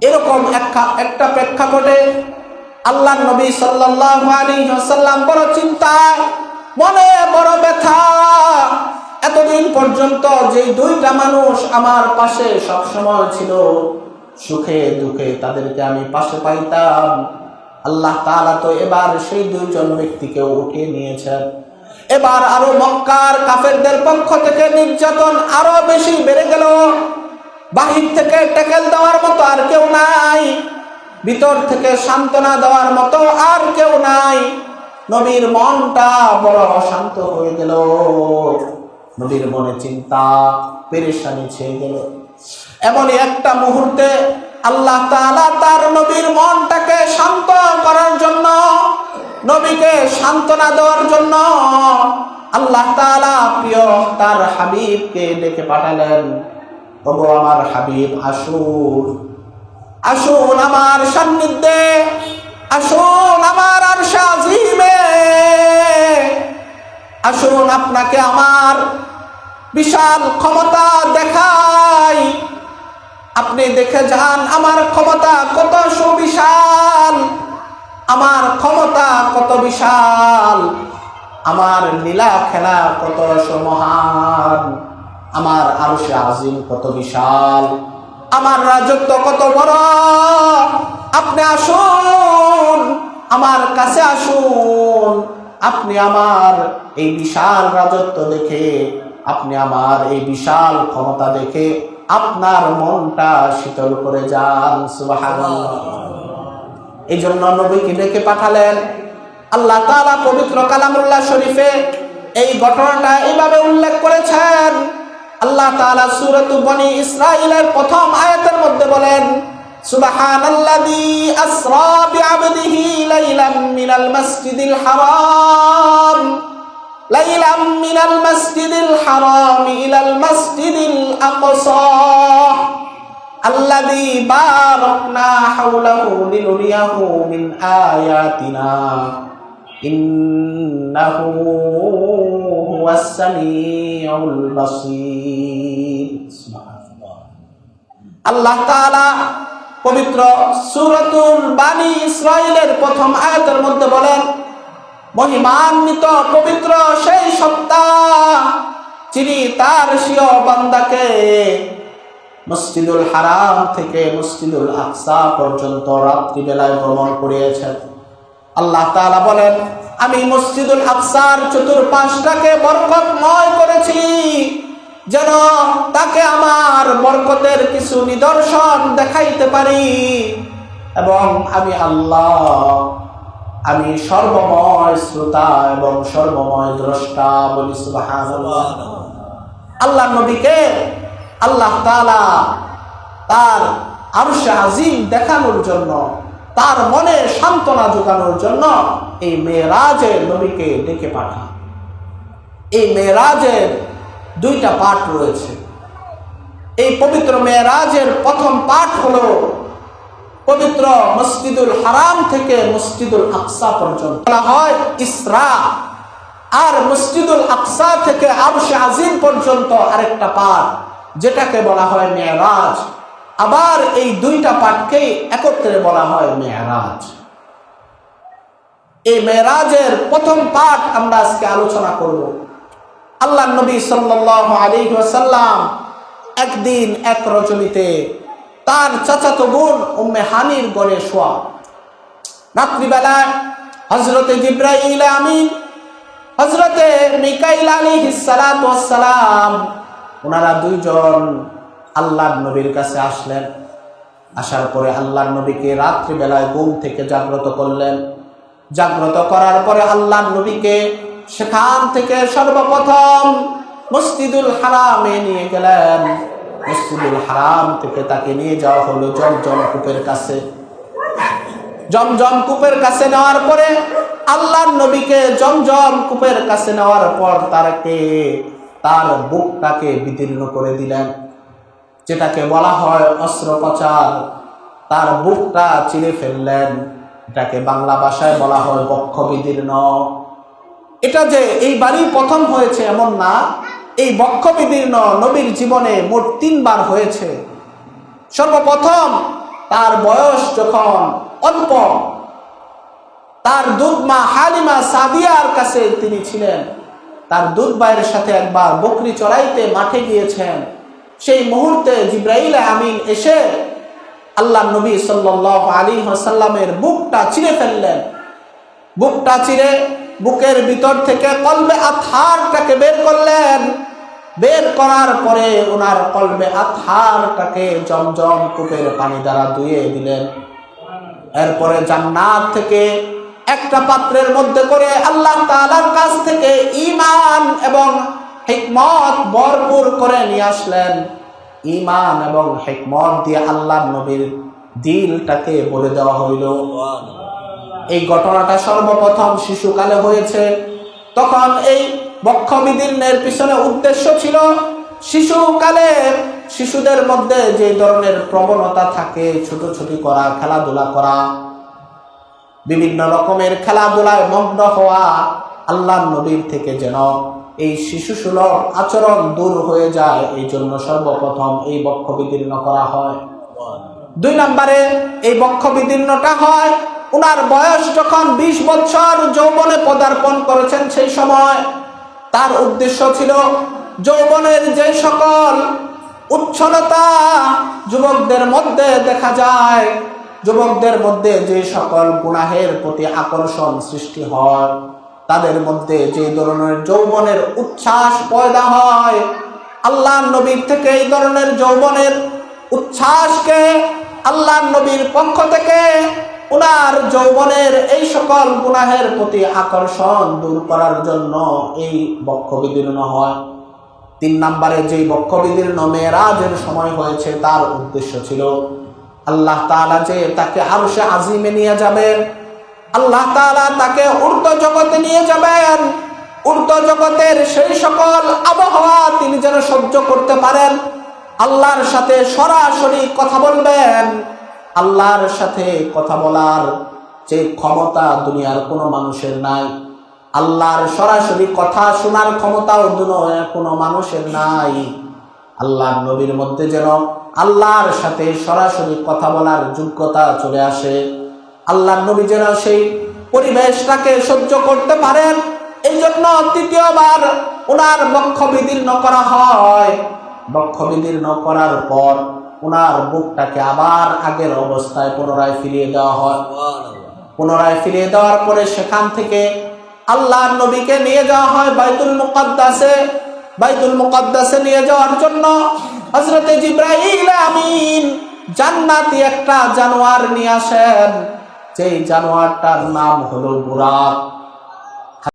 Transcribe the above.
এরকম একটা- প্রেক্ষাপটে আল্লাহ নবী আলাইহি বড় চিন্তায়, মনে বড় ব্যথা। এতদিন পর্যন্ত যে দুইটা মানুষ আমার পাশে সব সময় ছিল, সুখে দুঃখে তাদেরকে আমি পাশে পাইতাম। আল্লাহ তাআলা তো এবার সেই দুইজন ব্যক্তিকে উঠিয়ে নিয়েছেন। এবার আরও মক্কার কাফেরদের পক্ষ থেকে নির্যাতন আরও বেশি বেড়ে গেল। বাহির থেকে টেকেল দেওয়ার মতো আর ভিতর থেকে সান্ত্বনা দেওয়ার মতো আর কেউ নাই। নবীর মনটা বড় অশান্ত হয়ে গেল। নবীর মনে চিন্তা, পেরেশানি ছেয়ে গেল। এমনই একটা মুহূর্তে আল্লাহ তাআলা তার নবীর মনটাকে শান্ত করার জন্য, নবীকে সান্ত্বনা দেওয়ার জন্য আল্লাহ তাআলা প্রিয় তার হাবিবকে ডেকে পাঠালেন। ওগো আমার হাবিব, আসুন। আসুন আমার সান্নিধ্যে, আসুন আমার আর সাজিমে আসুন আপনাকে আমার বিশাল ক্ষমতা দেখাই। আপনি দেখে যান আমার ক্ষমতা কত সুবিশাল, আমার ক্ষমতা কত বিশাল, আমার লীলা খেলা কত সমহান, আমার আরও সে আজিম কত বিশাল। আমার রাজত্ব কত বড়? আপনি আসুন, আমার কাছে আসুন। আপনি আমার এই বিশাল রাজত্ব দেখে, আপনি আমার এই বিশাল ক্ষমতা দেখে আপনার মনটা শীতল করে যান এই জন্য নবীকে ডেকে পাঠালেন। আল্লাহ তাআলা পবিত্র কালামুল্লাহ শরীফে এই ঘটনাটা এইভাবে উল্লেখ করেছেন। আল্লাহ তাআলা সূরাতু বনি ইসরাঈলের প্রথম আয়াতের মধ্যে বলেন, সুবহানাল্লাযী আসরা বিআবদিহি লাইলাম মিনাল মাসজিদিল হারাম, লাইলাম মিনাল মাসজিদিল হারাম ইলাল মাসজিদিল আকসা, আল্লাযী বারাকনা হাওলাহু লিনুরিয়াহু মিন আয়াতিনা। إنه هو السميع البصير سبحان الله আল্লাহ তাআলা পবিত্র সূরাতুল বানি ইসরাইলের প্রথম আয়াতের মধ্যে বলেন মহিমান্বিত পবিত্র সেই সত্তা যিনি তার সিও বান্দাকে মসজিদুল হারাম থেকে মসজিদুল আকসা পর্যন্ত রাত্রিবেলায় ভ্রমণ করিয়েছেন আল্লাহ তাআলা বলেন, আমি মসজিদুল আকসার চতুর্পাশটাকে বরকতময় করেছি, যেন তাকে আমার বরকতের কিছু নিদর্শন দেখাইতে পারি। এবং আমি আল্লাহ, আমি সর্বময় শ্রোতা এবং সর্বময় দ্রষ্টা বলি আল্লাহ নবীকে আল্লাহ তাআলা তার আরশে আজিম দেখানোর জন্য তার মনে সান্ত্বনা যোগানোর জন্য এই মেয়েরাজের নবীকে ডেকে পাঠান এই মেয়েরাজের দুইটা পাঠ রয়েছে। এই পবিত্র মেয়েরাজের প্রথম পাঠ হলো পবিত্র মসজিদুল হারাম থেকে মসজিদুল আকসা পর্যন্ত। বলা হয় ইসরা। আর মসজিদুল আকসা থেকে আরশে আজিম পর্যন্ত আরেকটা পাঠ, যেটাকে বলা হয় মেয়েরাজ। আবার এই দুইটা পাঠকেই একত্রে বলা হয় মেয়েরাজ। এই মেয়েরাজের প্রথম পাঠ আমরা আজকে আলোচনা করব। আল্লাহ নবী আলাইহি ওয়াসাল্লাম একদিন এক রজনীতে তার চাচাতো বোন উম্মে হানির গড়ে শোয়া। রাত্রিবেলায় হজরতে জিব্রাইল আমিন হজরতে মিকাইল আলাইহিস সালাতু ওয়াস সালাম, ওনারা দুইজন আল্লাহর নবীর কাছে আসলেন। আসার পরে আল্লাহর নবীকে রাত্রিবেলায় ঘুম থেকে জাগ্রত করলেন। জাগ্রত করার পরে আল্লাহর নবীকে সেখান থেকে সর্বপ্রথম মসজিদুল হারামে নিয়ে গেলেন। মসজিদুল হারাম থেকে তাকে নিয়ে যাওয়া হলো জমজম কূপের কাছে। জমজম কূপের কাছে নেওয়ার পরে আল্লাহর নবীকে জমজম কূপের কাছে নেওয়ার পর তারকে, তার বুকটাকে বিদীর্ণ করে দিলেন। যেটাকে বলা হয় অস্ত্রোপচার, তার বুকটা চিরে ফেললেন। এটাকে বাংলা ভাষায় বলা হয় বক্ষ বিদীর্ণ এটা যে এই বাড়ি প্রথম হয়েছে এমন না। এই বক্ষ বিদীর্ণ নবীর জীবনে মোট তিনবার হয়েছে। সর্বপ্রথম তার বয়স যখন অল্প, তার দুধ মা হালিমা সাদিয়ার কাছে তিনি ছিলেন। তার দুধ ভাইয়ের সাথে একবার বকরি চড়াইতে মাঠে গিয়েছেন। সেই মুহূর্তে জিব্রাইল আমিন এসে আল্লাহ নবী সাল্লাহ আলী হাসাল্লামের বুকটা চিরে ফেললেন। বুকটা চিরে বুকের ভিতর থেকে কলবে আথারটাকে বের করলেন। বের করার পরে ওনার কলবে আথারটাকে জমজম কূপের পানি দ্বারা ধুয়ে দিলেন। এরপরে জান্নাত থেকে একটা পাত্রের মধ্যে করে আল্লাহ তাআলার কাছ থেকে ইমান এবং হিকমত ভরপুর করে নিয়ে আসলেন। ঈমান এবং হিকমত দিয়ে আল্লাহ নবীর দিলটাকে বলে দেওয়া হইল। এই ঘটনাটা সর্বপ্রথম শিশুকালে হয়েছে। তখন এই বক্ষবিদীর্ণের পিছনে উদ্দেশ্য ছিল শিশুকালে শিশুদের মধ্যে যে ধরনের প্রবণতা থাকে, ছুটোছুটি করা, খেলাধুলা করা, বিভিন্ন রকমের খেলাধুলায় মগ্ন হওয়া আল্লাহ নবীর থেকে যেন এই শিশু সুলভ আচরণ দূর হয়ে যায়, এই জন্য সর্বপ্রথম এই বক্ষ বিদীর্ণ করা হয়। দুই নম্বরে এই বক্ষ বিদীর্ণটা হয়, উনার বয়স যখন ২০ বছর যৌবনে পদার্পণ করেছেন সেই সময়। তার উদ্দেশ্য ছিল যৌবনের যে সকল উচ্ছলতা যুবকদের মধ্যে দেখা যায়, যুবকদের মধ্যে যে সকল গুনাহের প্রতি আকর্ষণ সৃষ্টি হয়। তাদের মধ্যে যে ধরনের যৌবনের উচ্ছ্বাস পয়দা হয় আল্লাহ নবীর থেকে এই ধরনের যৌবনের উচ্ছ্বাসকে আল্লাহ নবীর পক্ষ থেকে উনার যৌবনের এই সকল গুনাহের প্রতি আকর্ষণ দূর করার জন্য এই বক্ষ বিদীর্ণ হয়। তিন নম্বরে যেই বক্ষ বিদীর্ণ মেয়েরাজের সময় হয়েছে, তার উদ্দেশ্য ছিল, আল্লাহ তাআলা যে তাকে আরও সে আজিমে নিয়ে যাবেন, আল্লাহ তাআলা তাকে ঊর্ধ্ব জগতে নিয়ে যাবেন। ঊর্ধ্ব জগতের সেই সকল আবহাওয়া তিনি যেন সহ্য করতে পারেন। আল্লাহর সাথে সরাসরি কথা বলবেন। আল্লাহর সাথে কথা বলার যে ক্ষমতা দুনিয়ার কোনো মানুষের নাই। আল্লাহর সরাসরি কথা শোনার ক্ষমতাও দুনিয়ার কোনো মানুষের নাই। আল্লাহর নবীর মধ্যে যেন আল্লাহর সাথে সরাসরি কথা বলার যোগ্যতা চলে আসে। আল্লাহর নবী যেন সেই পরিবেশটাকে সহ্য করতে পারেন। এই জন্য তৃতীয়বার ওনার বক্ষ বিদীর্ণ করা হয়। বক্ষ বিদীর্ণ করার পর ওনার বুকটাকে আবার আগের অবস্থায় পুনরায় ফিরিয়ে দেওয়া হয়। পুনরায় ফিরিয়ে দেওয়ার পরে সেখান থেকে আল্লাহ নবীকে নিয়ে যাওয়া হয় বাইতুল মুকাদ্দাসে। বাইতুল মুকাদ্দাসে নিয়ে যাওয়ার জন্য হযরতে জিব্রাইল আমিন জান্নাতি একটা জানোয়ার নিয়ে আসেন। যেই জানোয়ারটার নাম হলো বুরাক